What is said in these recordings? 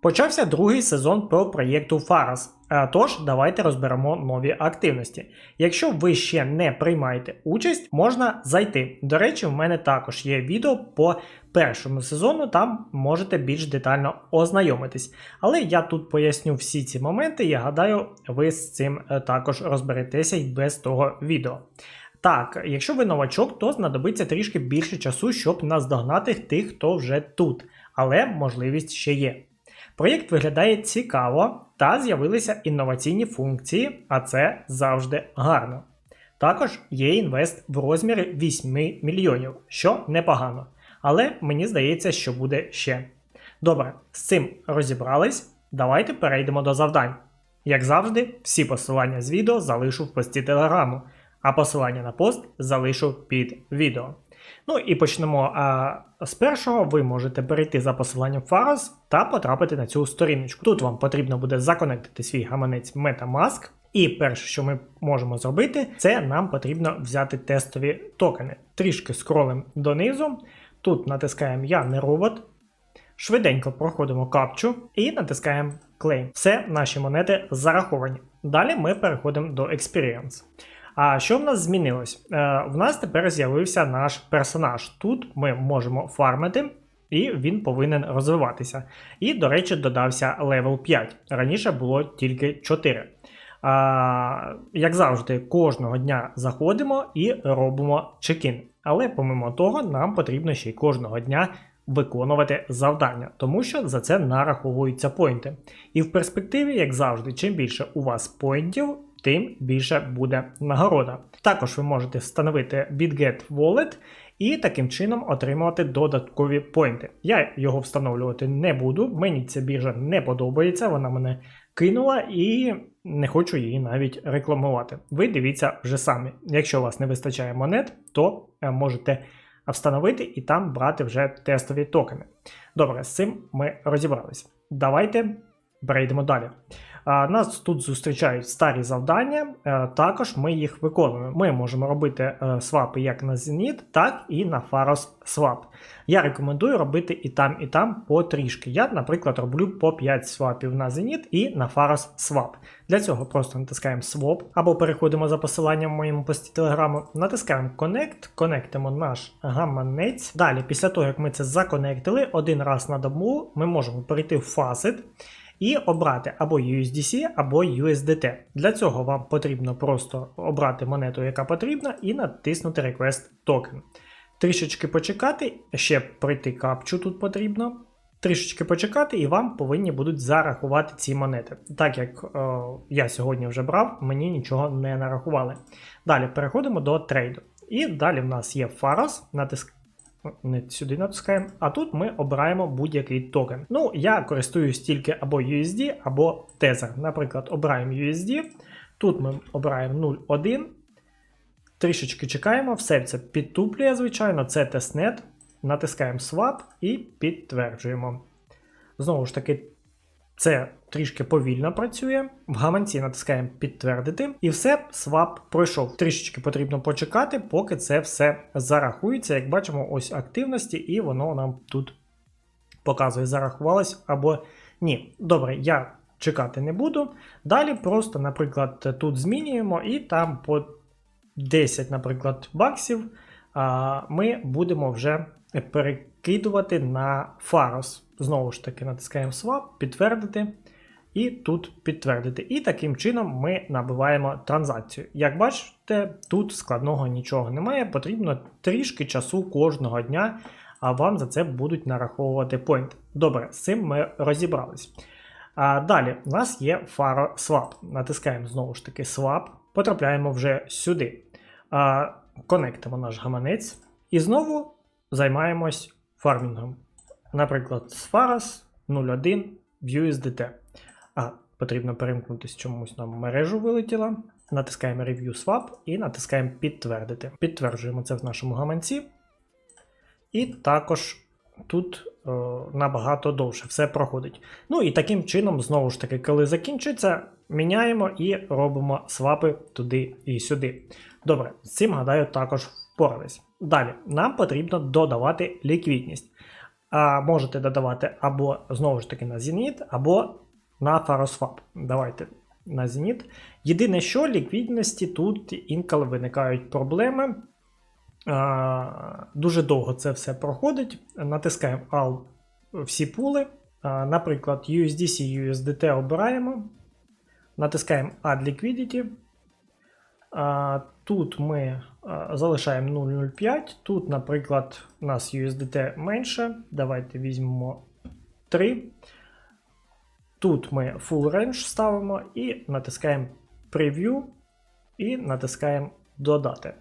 Почався другий сезон про проєкту. А Тож, давайте розберемо нові активності. Якщо ви ще не приймаєте участь, можна зайти. До речі, в мене також є відео по першому сезону, там можете більш детально ознайомитись. Але я тут поясню всі ці моменти, я гадаю, ви з цим е, також розберетеся і без того відео. Так, якщо ви новачок, то знадобиться трішки більше часу, щоб наздогнати тих, хто вже тут, але можливість ще є. Проєкт виглядає цікаво та з'явилися інноваційні функції, а це завжди гарно. Також є інвест в розмірі 8 мільйонів, що непогано. Але мені здається, що буде ще. Добре, з цим розібрались. Давайте перейдемо до завдань. Як завжди, всі посилання з відео залишу в пості телеграму, а посилання на пост залишу під відео. Ну і почнемо. А, з першого ви можете перейти за посиланням Faros та потрапити на цю сторіночку. Тут вам потрібно буде законектити свій гаманець MetaMask. І перше, що ми можемо зробити, це нам потрібно взяти тестові токени. Трішки скролимо донизу. Тут натискаємо Я не робот. Швиденько проходимо капчу і натискаємо Claim. Все, наші монети зараховані. Далі ми переходимо до Experience. А що в нас змінилось? Е, В нас тепер з'явився наш персонаж. Тут ми можемо фармити, і він повинен розвиватися. І, до речі, додався левел 5. Раніше було тільки 4. А, Як завжди, кожного дня заходимо і робимо чекін. Але помимо того, нам потрібно ще й кожного дня виконувати завдання, тому що за це нараховуються поінти. І в перспективі, як завжди, чим більше у вас поінтів, тим більше буде нагорода. Також ви можете встановити BitGet Wallet і таким чином отримувати додаткові поінти. Я його встановлювати не буду, мені ця біржа не подобається, вона мене кинула і не хочу її навіть рекламувати. Ви дивіться вже самі. Якщо у вас не вистачає монет, то е, можете встановити і там брати вже тестові токени. Добре, з цим ми розібрались. Давайте перейдемо далі. Нас тут зустрічають старі завдання, е, також ми їх виконуємо. Ми можемо робити е, свапи як на Zenit, так і на Faros Swap. Я рекомендую робити і там, і там по трішки. Я, наприклад, роблю по 5 свапів на Zenit і на Faros Swap. Для цього просто натискаємо Swap або переходимо за посиланням в моєму пості телеграму, натискаємо Connect, конектимо наш гаманець. Далі, після того, як ми це законектили, один раз на добу ми можемо перейти в Facet і обрати або USDC, або USDT. Для цього вам потрібно просто обрати монету, яка потрібна, і натиснути Request Token. Трішечки почекати, ще пройти капчу тут потрібно. Трішечки почекати, і вам повинні будуть зарахувати ці монети. Так як е, я сьогодні вже брав, мені нічого не нарахували. Далі переходимо до трейду. І далі в нас є Faros, натиск не сюди натискаємо, а тут ми обираємо будь-який токен. Ну, я користуюсь тільки або USD, або Tether. Наприклад, обираємо USD. Тут ми обираємо 0,1. Трішечки чекаємо, все це підтуплює, звичайно, це тестнет. Натискаємо Swap і підтверджуємо. Знову ж таки, це трішки повільно працює. В гаманці натискаємо підтвердити, і все, свап пройшов. Трішечки потрібно почекати, поки це все зарахується. Як бачимо, ось активності, і воно нам тут показує, зарахувалось або ні. Добре, я чекати не буду. Далі просто, наприклад, тут змінюємо, і там по 10, наприклад, баксів ми будемо вже перекидувати на Faros. Знову ж таки, натискаємо Swap, підтвердити. І тут підтвердити. І таким чином ми набиваємо транзакцію. Як бачите, тут складного нічого немає, потрібно трішки часу кожного дня, а вам за це будуть нараховувати point. Добре, з цим ми розібрались. А Далі у нас є Faro Swap. Натискаємо знову ж таки Swap, потрапляємо вже сюди. А, Конектимо наш гаманець і знову займаємось фармінгом. Наприклад, з Faras 01 в USDT. А, потрібно перемкнутися чомусь нам мережу вилетіла. Натискаємо Review Swap і натискаємо підтвердити. Підтверджуємо це в нашому гаманці. І також тут е, набагато довше все проходить. Ну і таким чином, знову ж таки, коли закінчиться, міняємо і робимо свапи туди і сюди. Добре, з цим, гадаю, також впорались. Далі, нам потрібно додавати ліквідність. А можете додавати або знову ж таки на Zenit, або на Faroswap. Давайте на Zenit. Єдине, що ліквідності тут інколи виникають проблеми. А, Дуже довго це все проходить. Натискаємо All всі пули. А, Наприклад, USDC, USDT обираємо. Натискаємо Add Liquidity. Тут ми залишаємо 0,05. Тут, наприклад, у нас USDT менше. Давайте візьмемо 3. Тут ми Full Range ставимо і натискаємо Preview і натискаємо Додати.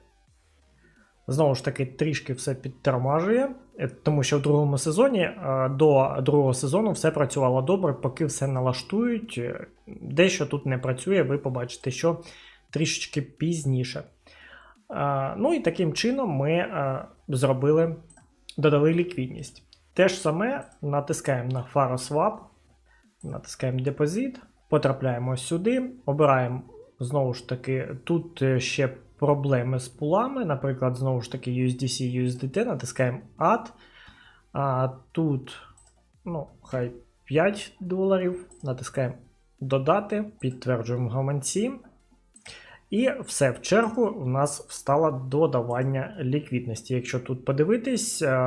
Знову ж таки, трішки все підтормажує, е, тому що в другому сезоні е, до другого сезону все працювало добре, поки все налаштують. Е, Дещо тут не працює, ви побачите, що трішечки пізніше. Ну і таким чином ми зробили, додали ліквідність. Те ж саме натискаємо на Faroswap, натискаємо Deposit, потрапляємо сюди, обираємо знову ж таки, тут е, ще проблеми з пулами. Наприклад, знову ж таки, USDC, USDT, натискаємо Add. А тут, ну, хай 5 доларів. Натискаємо Додати, підтверджуємо гаманці. І все в чергу у нас встало додавання ліквідності. Якщо тут подивитись, е,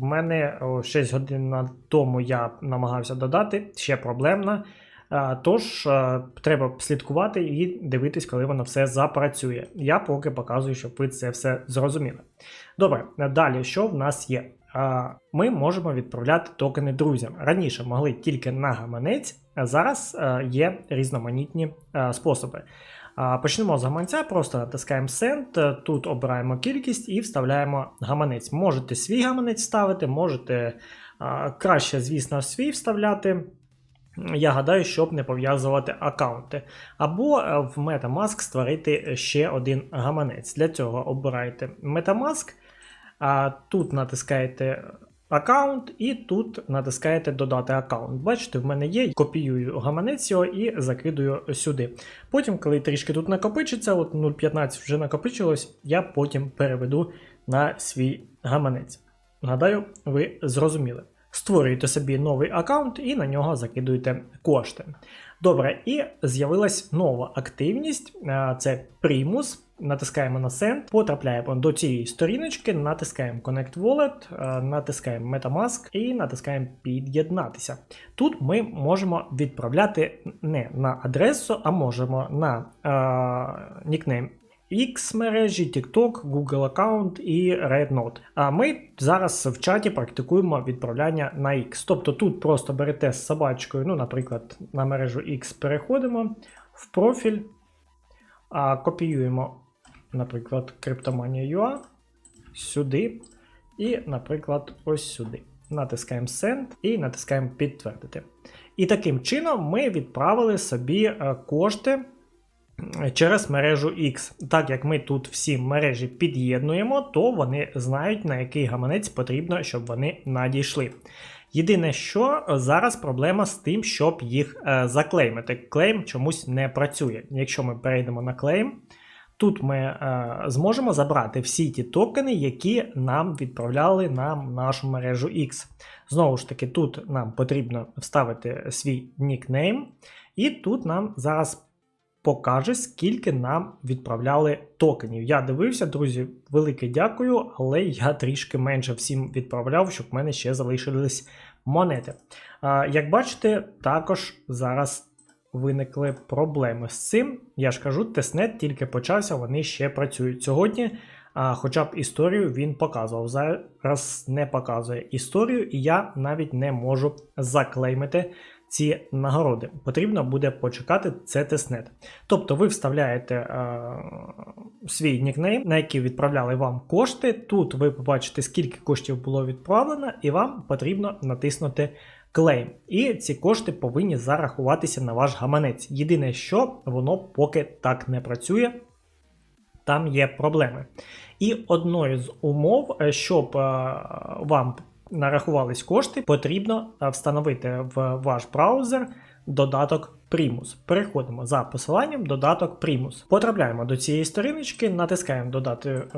в мене о, 6 годин тому я намагався додати, ще проблемна. Е, Тож е, треба слідкувати і дивитись, коли воно все запрацює. Я поки показую, щоб ви це все зрозуміли. Добре, далі, що в нас є? Ми можемо відправляти токени друзям. Раніше могли тільки на гаманець, а зараз є різноманітні способи. Почнемо з гаманця, просто натискаємо Send, е, тут обираємо кількість і вставляємо гаманець. Можете свій гаманець ставити, можете краще, звісно, свій вставляти. Я гадаю, щоб не пов'язувати аккаунти. Або е, в Metamask створити ще один гаманець. Для цього обираєте Metamask, тут натискаєте аккаунт, і тут натискаєте Додати аккаунт. Бачите, в мене є, копіюю гаманець і закидую сюди. Потім, коли трішки тут накопичиться, от 0,15 вже накопичилось, я потім переведу на свій гаманець. Гадаю, ви зрозуміли. Створюєте собі новий аккаунт і на нього закидуєте кошти. Добре, і з'явилась нова активність це Primus. Натискаємо на Send, потрапляємо до цієї сторіночки, натискаємо Connect Wallet, е, натискаємо Metamask і натискаємо Під'єднатися. Тут ми можемо відправляти не на адресу, а можемо на е, нікнейм X мережі, TikTok, Google аккаунт і RedNote. А ми зараз в чаті практикуємо відправляння на X. Тобто тут просто берете з собачкою, ну, наприклад, на мережу X переходимо в профіль, копіюємо, наприклад, Cryptomania.ua сюди. І, наприклад, ось сюди. Натискаємо Send і натискаємо підтвердити. І таким чином ми відправили собі е, кошти через мережу X. Так як ми тут всі мережі під'єднуємо, то вони знають, на який гаманець потрібно, щоб вони надійшли. Єдине, що зараз проблема з тим, щоб їх е, заклеймити. Клейм чомусь не працює. Якщо ми перейдемо на клейм, тут ми е, зможемо забрати всі ті токени, які нам відправляли на нашу мережу X. Знову ж таки, тут нам потрібно вставити свій нікнейм, і тут нам зараз покаже, скільки нам відправляли токенів. Я дивився, друзі, велике дякую, але я трішки менше всім відправляв, щоб в мене ще залишились монети. А, Як бачите, також зараз виникли проблеми з цим. Я ж кажу, тестнет тільки почався, вони ще працюють сьогодні. А, Хоча б історію він показував. Зараз не показує історію, і я навіть не можу заклеймити ці нагороди. Потрібно буде почекати це тестнет. Тобто ви вставляєте е, свій нікнейм, на який відправляли вам кошти. Тут ви побачите, скільки коштів було відправлено, і вам потрібно натиснути клейм. І ці кошти повинні зарахуватися на ваш гаманець. Єдине, що воно поки так не працює, там є проблеми. І одною з умов, е, щоб е, вам нарахувались кошти, потрібно е, встановити в ваш браузер додаток Primus. Переходимо за посиланням додаток Primus. Потрапляємо до цієї сторіночки, натискаємо додати е,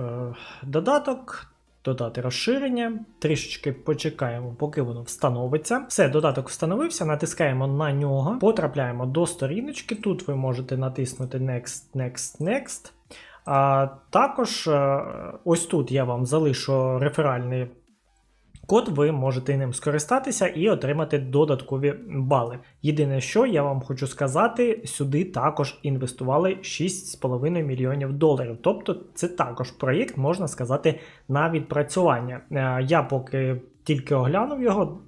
додаток. Додати розширення, трішечки почекаємо, поки воно встановиться. Все, додаток встановився, натискаємо на нього, потрапляємо до сторіночки. Тут ви можете натиснути Next, Next, Next. А також е, ось тут я вам залишу реферальний код, ви можете ним скористатися і отримати додаткові бали. Єдине, що я вам хочу сказати, сюди також інвестували 6,5 мільйонів доларів. Тобто це також проєкт, можна сказати, на відпрацювання. Е, Я поки тільки оглянув його.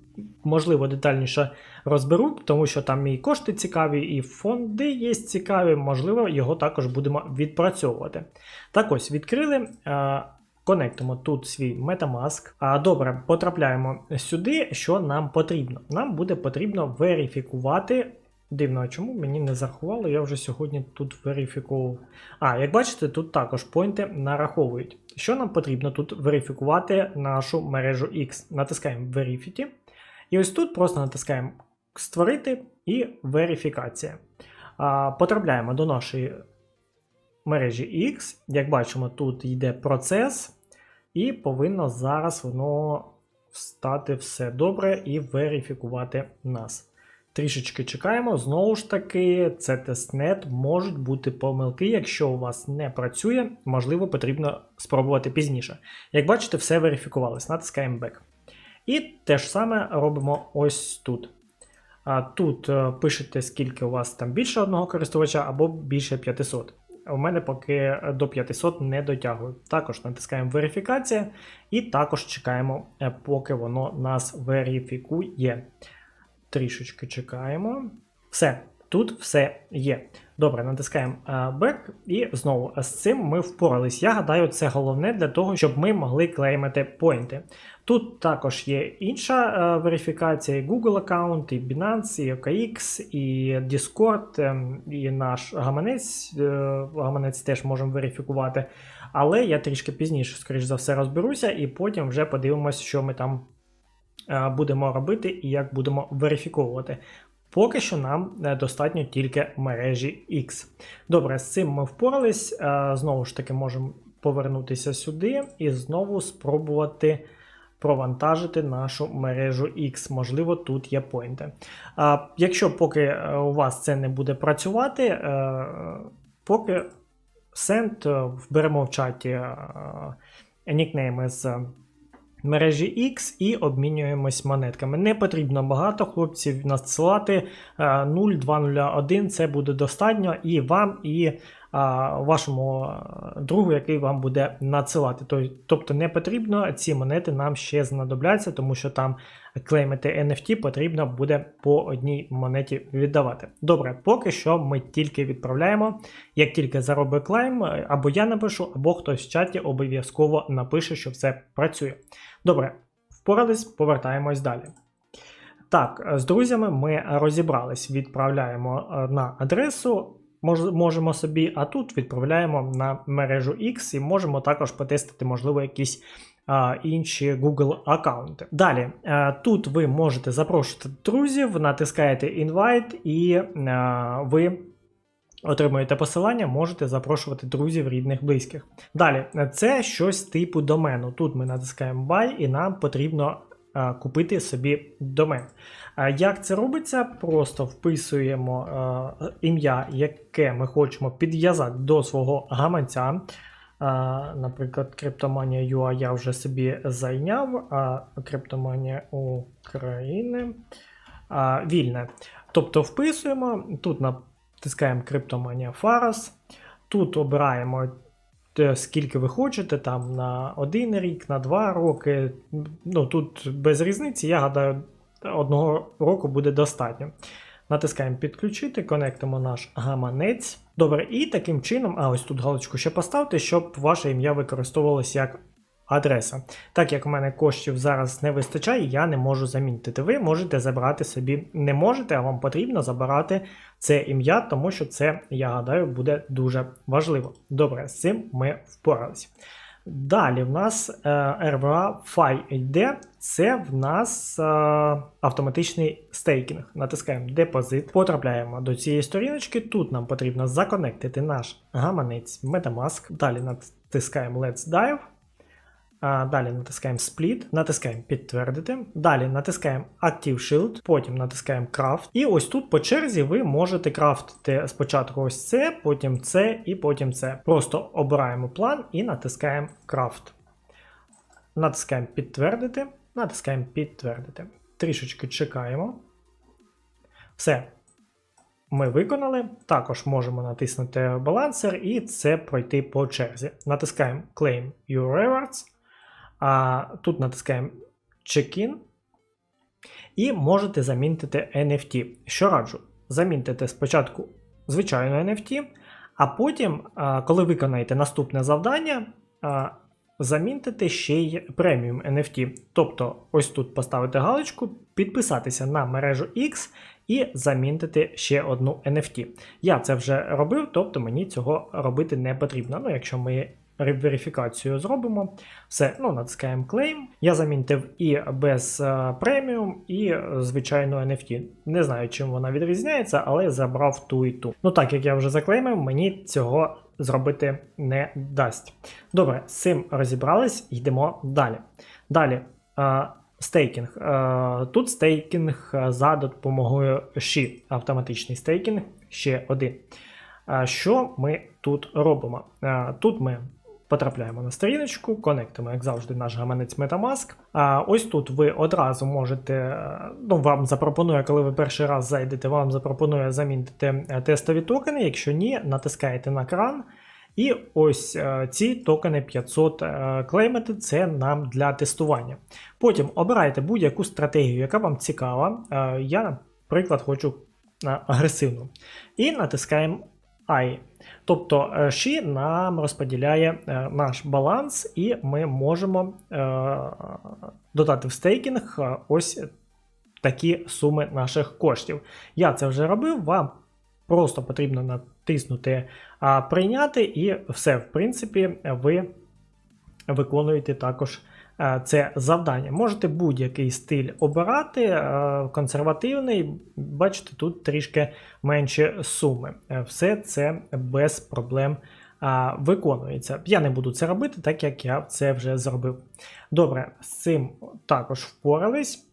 Можливо, детальніше розберу, тому що там і кошти цікаві, і фонди є цікаві, можливо, його також будемо відпрацьовувати. Так ось, відкрили. Конектимо тут свій Metamask. А добре, потрапляємо сюди, що нам потрібно. Нам буде потрібно верифікувати. Дивно, чому мені не зарахувало, я вже сьогодні тут верифікував. А, як бачите, тут також поінти нараховують. Що нам потрібно тут верифікувати нашу мережу X? Натискаємо Verify. І ось тут просто натискаємо Створити і верифікація. А, Потрапляємо до нашої мережі X. Як бачимо, тут йде процес, і повинно зараз воно стати все добре і верифікувати нас. Трішечки чекаємо. Знову ж таки, це тестнет, можуть бути помилки. Якщо у вас не працює, можливо, потрібно спробувати пізніше. Як бачите, все верифікувалось. Натискаємо Back. І те ж саме робимо ось тут. Тут е, пишете, скільки у вас там більше одного користувача або більше 500. У мене поки до 500 не дотягую. Також натискаємо верифікація і також чекаємо, е, поки воно нас верифікує. Трішечки чекаємо. Все, тут все є. Добре, натискаємо е, Back і знову з цим ми впорались. Я гадаю, це головне для того, щоб ми могли клеймити поінти. Тут також є інша е, верифікація: і Google аккаунт, і Binance, і OKX, і Discord, е, і наш гаманець. Е, гаманець теж можемо верифікувати. Але я трішки пізніше, скоріш за все, розберуся, і потім вже подивимось, що ми там е, будемо робити і як будемо верифіковувати. Поки що нам е, достатньо тільки мережі X. Добре, з цим ми впорались. Е, знову ж таки, можемо повернутися сюди і знову спробувати провантажити нашу мережу X. Можливо, тут є поінти. Якщо поки е, у вас це не буде працювати, поки send вберемо в чаті нікнейми з мережі X і обмінюємось монетками. Не потрібно багато хлопців надсилати 0,201 це буде достатньо і вам, і вашому другу, який вам буде надсилати. Тобто не потрібно, ці монети нам ще знадобляться, тому що там клеймити NFT потрібно буде по одній монеті віддавати. Добре, поки що ми тільки відправляємо. Як тільки заробить клейм, або я напишу, або хтось в чаті обов'язково напише, що все працює. Добре, впорались, повертаємось далі. Так, з друзями ми розібрались, відправляємо е, на адресу можемо собі, а тут відправляємо на мережу X і можемо також потестити, можливо, якісь інші Google аккаунти. Далі, е, тут ви можете запрошувати друзів, натискаєте Invite і а, ви. Отримуєте посилання, можете запрошувати друзів, рідних, близьких. Далі, це щось типу домену. Тут ми натискаємо Buy і нам потрібно купити собі домен. Як це робиться? Просто вписуємо ім'я, яке ми хочемо підв'язати до свого гаманця. Наприклад, криптоманія UA я вже собі зайняв, а криптоманія України вільне. Тобто вписуємо, тут натискаємо криптоманія Фарас, тут обираємо скільки ви хочете, там на один рік, на два роки. Ну тут без різниці, я гадаю, одного року буде достатньо. Натискаємо підключити, конектимо наш гаманець. Добре, і таким чином, а ось тут галочку ще поставте, щоб ваше ім'я використовувалось як адреса. Так як в мене коштів зараз не вистачає, я не можу замінити. Ви можете забрати собі, не можете, а вам потрібно забирати це ім'я, тому що це, я гадаю, буде дуже важливо. Добре, з цим ми впоралися. Далі в нас е, RWA FI йде. Це в нас е, автоматичний стейкінг. Натискаємо депозит, потрапляємо до цієї сторіночки. Тут нам потрібно законектити наш гаманець Metamask. Далі натискаємо Let's Dive. Далі натискаємо Split, натискаємо підтвердити. Далі натискаємо Active Shield, потім натискаємо Craft. І ось тут по черзі ви можете крафтити спочатку ось це, потім це і потім це. Просто обираємо план і натискаємо Craft. Натискаємо підтвердити, натискаємо підтвердити. Трішечки чекаємо. Все. Ми виконали. Також можемо натиснути балансер і це пройти по черзі. Натискаємо Claim Your Rewards. А Тут натискаємо Check-in. І можете замінити NFT. Що раджу? Замінити спочатку звичайну NFT, а потім, коли виконаєте наступне завдання, замінити ще й преміум NFT. Тобто, ось тут поставити галочку, підписатися на мережу X і замінити ще одну NFT. Я це вже робив, тобто мені цього робити не потрібно. Ну, якщо ми верифікацію зробимо. Все, ну, натискаємо Claim. Я замінив і без е, преміум, і звичайно NFT. Не знаю, чим вона відрізняється, але забрав ту і ту. Ну так як я вже заклеймив, мені цього зробити не дасть. Добре, з цим розібрались, йдемо далі. Далі. Е, Стейкінг. Е, тут стейкінг за допомогою SHI, автоматичний стейкінг ще один. Що ми тут робимо? Тут ми Потрапляємо на сторіночку, конектимо, як завжди, наш гаманець Metamask. А ось тут ви одразу можете, е, ну вам запропонує, коли ви перший раз зайдете, вам запропонує замінити е, тестові токени. Якщо ні, натискаєте на кран. І ось е, ці токени 500 клеймити це нам для тестування. Потім обирайте будь-яку стратегію, яка вам цікава. Я, наприклад, хочу агресивну. І натискаємо I. Тобто She нам розподіляє е, наш баланс, і ми можемо е, додати в стейкінг е, ось такі суми наших коштів. Я це вже робив, вам просто потрібно натиснути Прийняти, і все, в принципі, ви виконуєте також Е, це завдання. Можете будь-який стиль обирати, е, консервативний, бачите, тут трішки менше суми. Е, все це без проблем виконується. Я не буду це робити, так як я це вже зробив. Добре, з цим також впорались.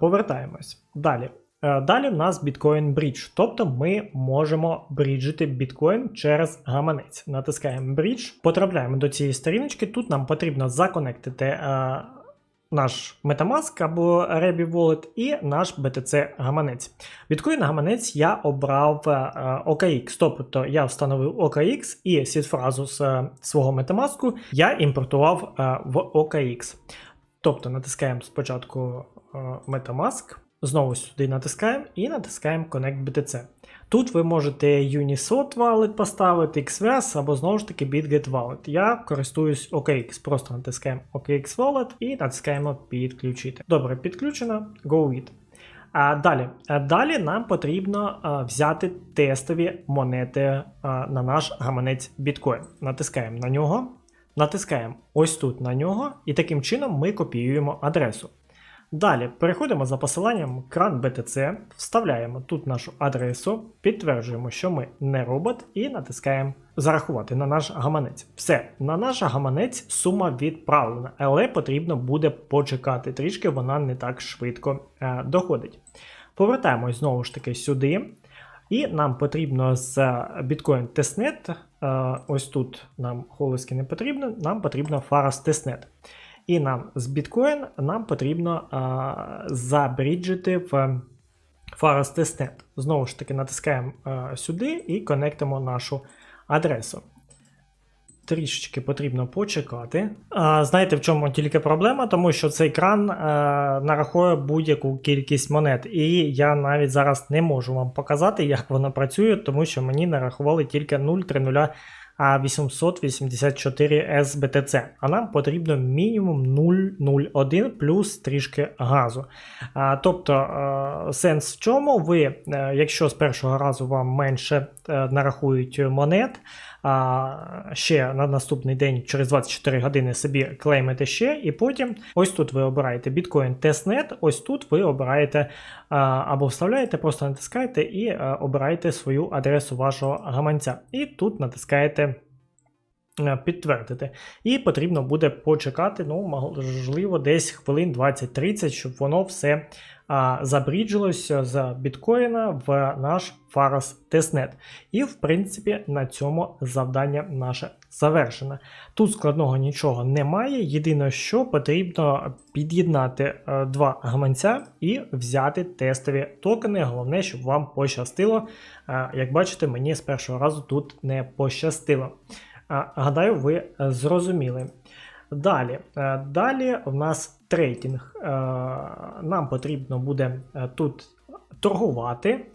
Повертаємось. Далі. Е, далі в нас Bitcoin Bridge, тобто ми можемо бріджити біткоін через гаманець. Натискаємо Bridge, потрапляємо до цієї сторіночки. Тут нам потрібно законектити е, наш Metamask або Rebby Wallet і наш BTC гаманець. Біткоін гаманець я обрав е, OKX, тобто я встановив OKX і сід-фразу з е, свого Metamask я імпортував е, в OKX. Тобто натискаємо спочатку е, Metamask. Знову сюди натискаємо і натискаємо Connect BTC. Тут ви можете Uniswap Wallet поставити, XVS або знову ж таки BitGet Wallet. Я користуюсь OKX. Просто натискаємо OKX Wallet і натискаємо підключити. Добре, підключено, Go with. А Далі далі нам потрібно взяти тестові монети на наш гаманець Bitcoin. Натискаємо на нього, натискаємо ось тут на нього, і таким чином ми копіюємо адресу. Далі переходимо за посиланням кран BTC, вставляємо тут нашу адресу, підтверджуємо, що ми не робот, і натискаємо зарахувати на наш гаманець. Все, на наш гаманець сума відправлена, але потрібно буде почекати, трішки вона не так швидко е, доходить. Повертаємось знову ж таки сюди. І нам потрібно з Bitcoin Testnet, е, ось тут нам холоски не потрібно, нам потрібно Faras Testnet. І нам з біткоін нам потрібно а, забріджити в Faros Testnet. Знову ж таки, натискаємо а, сюди і конектимо нашу адресу. трішечки потрібно почекати. А, знаєте, в чому тільки проблема? Тому що цей кран а, нарахує будь-яку кількість монет. І я навіть зараз не можу вам показати, як воно працює, тому що мені нарахували тільки 0,30 а 884 SBTC, а нам потрібно мінімум 0,01 плюс трішки газу. Тобто е, сенс в чому ви, е, якщо з першого разу вам менше е, нарахують монет, а ще на наступний день через 24 години собі клеймите ще, і потім ось тут ви обираєте Bitcoin Testnet, ось тут ви обираєте а, або вставляєте, просто натискаєте і а, обираєте свою адресу вашого гаманця. І тут натискаєте. е, Підтвердити. І потрібно буде почекати, ну, можливо, десь хвилин 20-30, щоб воно все забріджилося з біткоїна в наш Faros Testnet. І, в принципі, на цьому завдання наше завершено. Тут складного нічого немає. Єдине, що потрібно під'єднати е, два гаманця і взяти тестові токени. Головне, щоб вам пощастило. Е, як бачите, мені з першого разу тут не пощастило. Е, гадаю, ви зрозуміли. Далі, далі в нас трейдинг. Е, Нам потрібно буде е, тут торгувати.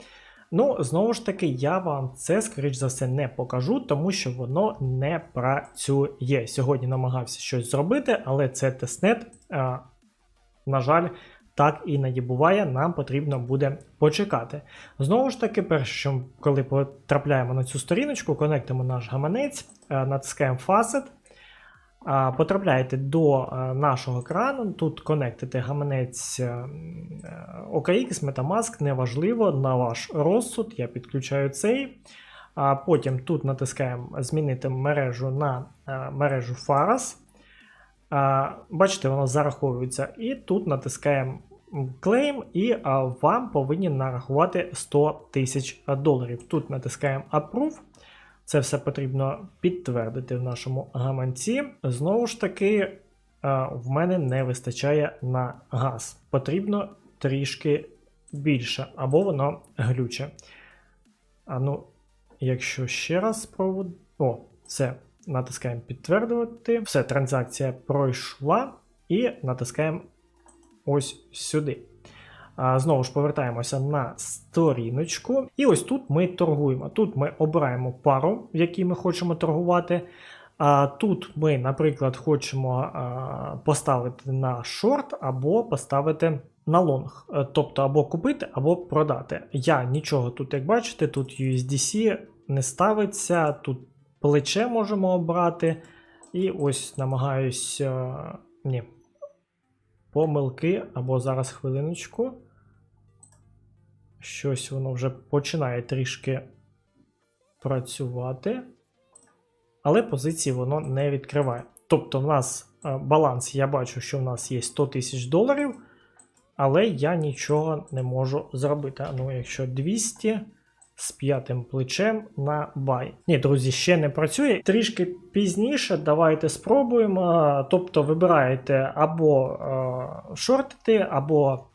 Ну, знову ж таки, я вам це, скоріш за все, не покажу, тому що воно не працює. Сьогодні намагався щось зробити, але це тестнет, е, на жаль, так іноді буває, нам потрібно буде почекати. Знову ж таки, перше, що коли потрапляємо на цю сторіночку, конектимо наш гаманець, натискаємо а, Потрапляєте до е, нашого крану, тут конектите гаманець е, м, е, OKX, Metamask, неважливо, на ваш розсуд, я підключаю цей. А потім тут натискаємо змінити мережу на е, мережу Faras. Бачите, воно зараховується. І тут натискаємо клейм, і вам повинні нарахувати 100 тисяч доларів. Тут натискаємо Approve. Це все потрібно підтвердити в нашому гаманці. Знову ж таки, в мене не вистачає на газ. Потрібно трішки більше, або воно глюче. А ну, якщо ще раз спробую. О, це натискаємо підтвердити. Все, транзакція пройшла. І натискаємо ось сюди. Знову ж повертаємося на сторіночку. І ось тут ми торгуємо. Тут ми обираємо пару, в якій ми хочемо торгувати. А тут ми, наприклад, хочемо поставити на шорт або поставити на лонг. Е, Тобто або купити, або продати. Я нічого тут, як бачите, тут USDC не ставиться, тут плече можемо обрати. І ось намагаюсь. Ні. Помилки, або зараз хвилиночку. Щось воно вже починає трішки працювати. Але позиції воно не відкриває. Тобто, в нас е, баланс, я бачу, що в нас є 100 тисяч доларів, але я нічого не можу зробити. Ну, якщо 200 з п'ятим плечем на бай. Ні, друзі, ще не працює. Трішки пізніше давайте спробуємо. Тобто, вибираєте або е, шортити, або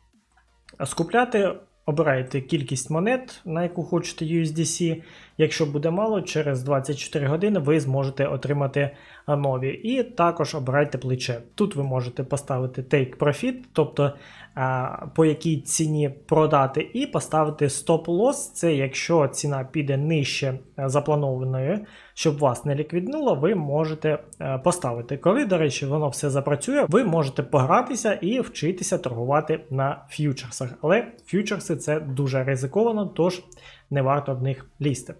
скупляти. Обираєте кількість монет, на яку хочете USDC. Якщо буде мало, через 24 години ви зможете отримати нові. І також обирайте плече. Тут ви можете поставити Take Profit, тобто а, по якій ціні продати, і поставити Stop Loss. Це якщо ціна піде нижче а, запланованої, щоб вас не ліквіднуло, ви можете а, поставити. Коли, до речі, воно все запрацює, ви можете погратися і вчитися торгувати на ф'ючерсах. Але ф'ючерси це дуже ризиковано, тож не варто в них лізти.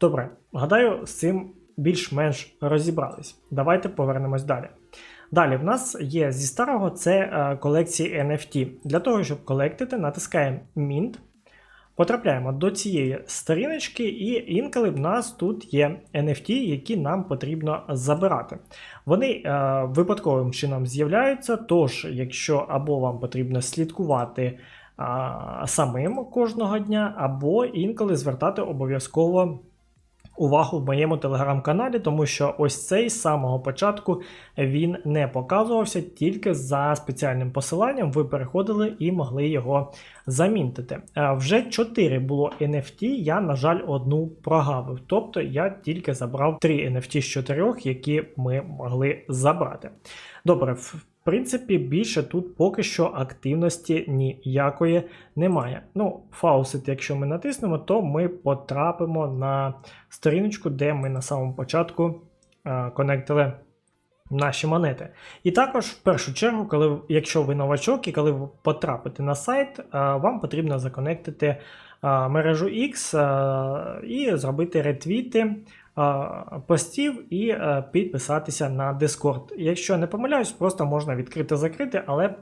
Добре, гадаю, з цим більш-менш розібрались. Давайте повернемось далі. Далі в нас є зі старого це е, колекції NFT. Для того, щоб колектити, натискаємо Mint. Потрапляємо до цієї сторіночки, і інколи в нас тут є NFT, які нам потрібно забирати. Вони е, випадковим чином з'являються, тож, якщо або вам потрібно слідкувати а, самим кожного дня, або інколи звертати обов'язково увагу в моєму телеграм-каналі, тому що ось цей з самого початку він не показувався, тільки за спеціальним посиланням ви переходили і могли його замінтити. Е, Вже 4 було NFT, я, на жаль, одну прогавив. Тобто я тільки забрав 3 NFT з 4, які ми могли забрати. Добре, в принципі, більше тут поки що активності ніякої немає. Ну, фаусит, якщо ми натиснемо, то ми потрапимо на сторіночку, де ми на самому початку е, конектили наші монети. І також, в першу чергу, коли, якщо ви новачок і коли ви потрапите на сайт, е, вам потрібно законектити е, мережу X е, і зробити ретвіти постів і е, підписатися на Discord. Якщо не помиляюсь, просто можна відкрити закрити, але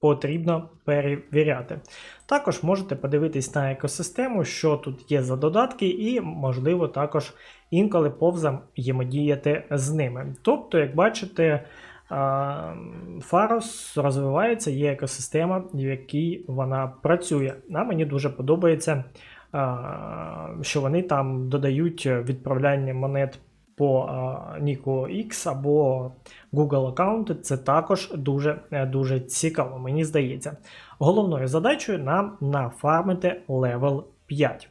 потрібно перевіряти. Також можете подивитись на екосистему, що тут є за додатки, і, можливо, також інколи повзам взаємодіяти з ними. Тобто, як бачите, Фарос розвивається, є екосистема, в якій вона працює. А мені дуже подобається, що вони там додають відправляння монет по Ніку X або Google аккаунти. Це також дуже, е, дуже цікаво, мені здається. Головною задачею нам нафармити левел 5.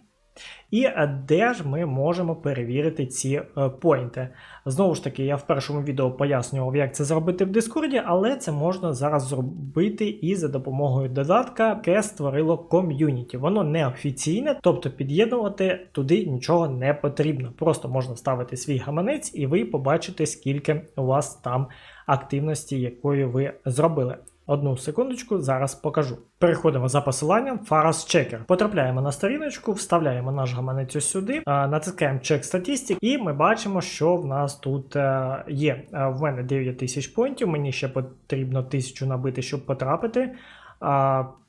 І е, де ж ми можемо перевірити ці е, поінти? Знову ж таки, я в першому відео пояснював, як це зробити в Дискорді, але це можна зараз зробити і за допомогою додатка, яке створило ком'юніті. Воно не офіційне, тобто під'єднувати туди нічого не потрібно. Просто можна вставити свій гаманець, і ви побачите, скільки у вас там активності, якою ви зробили. Одну секундочку, зараз покажу. Переходимо за посиланням Faros Checker. Потрапляємо на сторіночку, вставляємо наш гаманець сюди, натискаємо Check Statistic, і ми бачимо, що в нас тут е, є. Е, В мене 9000 поінтів, мені ще потрібно 1000 набити, щоб потрапити.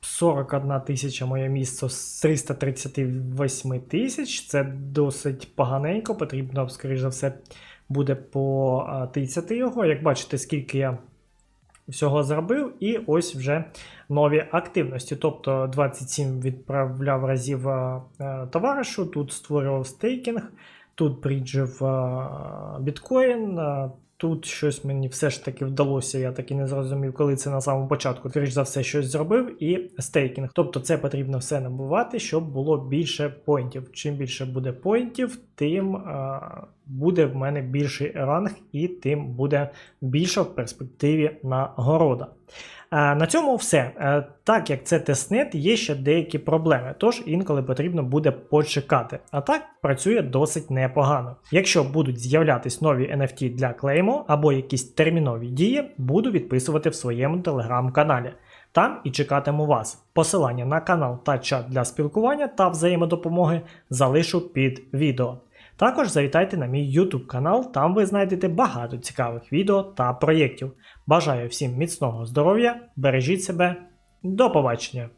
41 тисяча моє місце з 338 тисяч. Це досить поганенько. Потрібно, скоріш за все, буде потицяти його. Як бачите, скільки я всього зробив, і ось вже нові активності. Тобто 27 відправляв разів е, е, товаришу, тут створював стейкінг, тут бріджив е, біткоін. Тут щось мені все ж таки вдалося, я так і не зрозумів, коли це на самому початку. Скоріш за все, щось зробив і стейкінг. Тобто це потрібно все набувати, щоб було більше поінтів. Чим більше буде поінтів, тим е, буде в мене більший ранг, і тим буде більша в перспективі нагорода. Е, На цьому все. Е, Так як це тестнет, є ще деякі проблеми, тож інколи потрібно буде почекати. А так працює досить непогано. Якщо будуть з'являтись нові NFT для клейму або якісь термінові дії, буду відписувати в своєму телеграм-каналі. Там і чекатиму вас. Посилання на канал та чат для спілкування та взаємодопомоги залишу під відео. Також завітайте на мій YouTube канал, там ви знайдете багато цікавих відео та проєктів. Бажаю всім міцного здоров'я, бережіть себе, до побачення!